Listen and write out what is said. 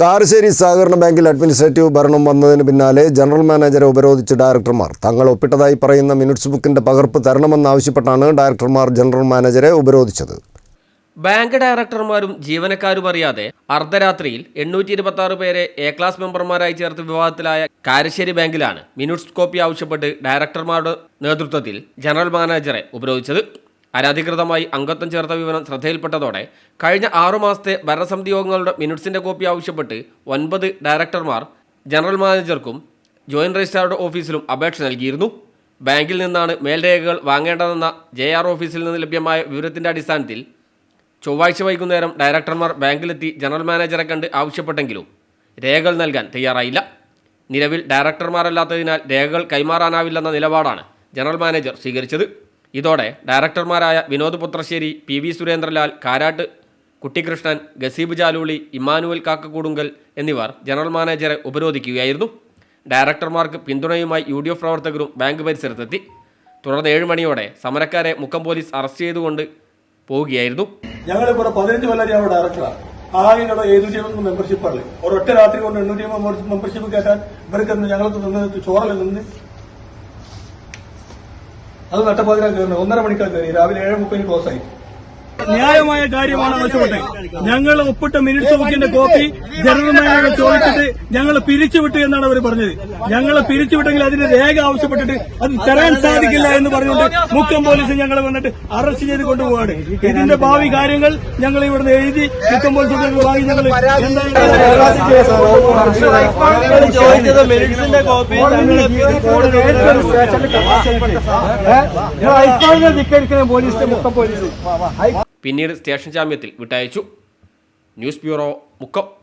കാരശ്ശേരി സഹകരണ ബാങ്കിൽ അഡ്മിനിസ്ട്രേറ്റീവ് ഭരണം വന്നതിന് പിന്നാലെ ജനറൽ മാനേജറെ ഉപരോധിച്ച് ഡയറക്ടർമാർ. തങ്ങൾ ഒപ്പിട്ടതായി പറയുന്ന മിനിറ്റ്സ് ബുക്കിന്റെ പകർപ്പ് തരണമെന്നാവശ്യപ്പെട്ടാണ് ഡയറക്ടർമാർ ജനറൽ മാനേജരെ ഉപരോധിച്ചത്. ബാങ്ക് ഡയറക്ടർമാരും ജീവനക്കാരും അറിയാതെ അർദ്ധരാത്രിയിൽ എണ്ണൂറ്റി ഇരുപത്തി ആറ് പേരെ എ ക്ലാസ് മെമ്പർമാരായി ചേർത്ത് വിവാദത്തിലായ കാരശ്ശേരി ബാങ്കിലാണ് മിനിറ്റ്സ് കോപ്പി ആവശ്യപ്പെട്ട് ഡയറക്ടർമാരുടെ നേതൃത്വത്തിൽ ജനറൽ മാനേജറെ ഉപരോധിച്ചത്. അനധികൃതമായി അംഗത്വം ചേർത്ത വിവരം ശ്രദ്ധയിൽപ്പെട്ടതോടെ കഴിഞ്ഞ ആറുമാസത്തെ ഭരണസമിതി യോഗങ്ങളുടെ മിനിറ്റ്സിന്റെ കോപ്പി ആവശ്യപ്പെട്ട് ഒൻപത് ഡയറക്ടർമാർ ജനറൽ മാനേജർക്കും ജോയിന്റ് രജിസ്ട്രാറുടെ ഓഫീസിലും അപേക്ഷ നൽകിയിരുന്നു. ബാങ്കിൽ നിന്നാണ് മേൽരേഖകൾ വാങ്ങേണ്ടതെന്ന ജെ ആർ ഓഫീസിൽ നിന്ന് ലഭ്യമായ വിവരത്തിന്റെ അടിസ്ഥാനത്തിൽ ചൊവ്വാഴ്ച വൈകുന്നേരം ഡയറക്ടർമാർ ബാങ്കിലെത്തി ജനറൽ മാനേജറെ കണ്ട് ആവശ്യപ്പെട്ടെങ്കിലും രേഖകൾ നൽകാൻ തയ്യാറായില്ല. നിലവിൽ ഡയറക്ടർമാരല്ലാത്തതിനാൽ രേഖകൾ കൈമാറാനാവില്ലെന്ന നിലപാടാണ് ജനറൽ മാനേജർ സ്വീകരിച്ചത്. ഇതോടെ ഡയറക്ടർമാരായ Vinod Puthrassery P V Surendralal Karat Kuttikrishnan Gaseeb Jaluli Emmanuel Kakkakoodunkal എന്നിവർ ജനറൽ മാനേജറെ ഉപരോധിക്കുകയായിരുന്നു. ഡയറക്ടർമാർക്ക് പിന്തുണയുമായി യു ഡി എഫ് പ്രവർത്തകരും ബാങ്ക് പരിസരത്തെത്തി. തുടർന്ന് ഏഴ് മണിയോടെ സമരക്കാരെ മുക്കം പോലീസ് അറസ്റ്റ് ചെയ്തുകൊണ്ട് പോവുകയായിരുന്നു. ഞങ്ങൾ ഇവിടെ പതിനഞ്ച് കൊല്ലം ഡയറക്ടറാണ് ആകെ എഴുന്നൂറ്റി അമ്പത് മെമ്പർഷിപ്പ് ഉള്ളത് ഒരൊറ്റ രാത്രി കൊണ്ട് എണ്ണൂറ്റി മെമ്പർഷിപ്പ് കേട്ടാൽ ഇവർക്ക് ഞങ്ങൾക്ക് നിന്ന് നിന്ന് അത് നട്ടപ്പാതിരാ കയറുന്നത് ഒന്നര മണിക്കാർ കയറി. രാവിലെ ഏഴ് മുപ്പതിന് ക്ലോസ് ആയി. ന്യായമായ കാര്യമാണ് ആവശ്യപ്പെട്ടത്. ഞങ്ങൾ ഒപ്പിട്ട മിനിറ്റ്സ് ബുക്കിന്റെ കോപ്പി ജനറൽ മാനേജർ ചോദിച്ചിട്ട് ഞങ്ങൾ പിരിച്ചുവിട്ടു എന്നാണ് അവർ പറഞ്ഞത്. ഞങ്ങൾ പിരിച്ചുവിട്ടെങ്കിൽ അതിന്റെ രേഖ ആവശ്യപ്പെട്ടിട്ട് അത് തരാൻ സാധിക്കില്ല എന്ന് പറഞ്ഞുകൊണ്ട് മുക്കം പോലീസ് ഞങ്ങളെ വന്നിട്ട് അറസ്റ്റ് ചെയ്ത് കൊണ്ടുപോവാണ്. ഇതിന്റെ ഭാവി കാര്യങ്ങൾ ഞങ്ങൾ ഇവിടുന്ന് എഴുതി മുക്കം പോലീസ് വാങ്ങി ഞങ്ങൾ ചോദിച്ചത് മിനിറ്റ്സിന്റെ കോപ്പി പോലീസ് മുക്കം പോലീസ്. പിന്നീട് സ്റ്റേഷൻ ജാമ്യത്തിൽ വിട്ടയച്ചു. News bureau Mukkam.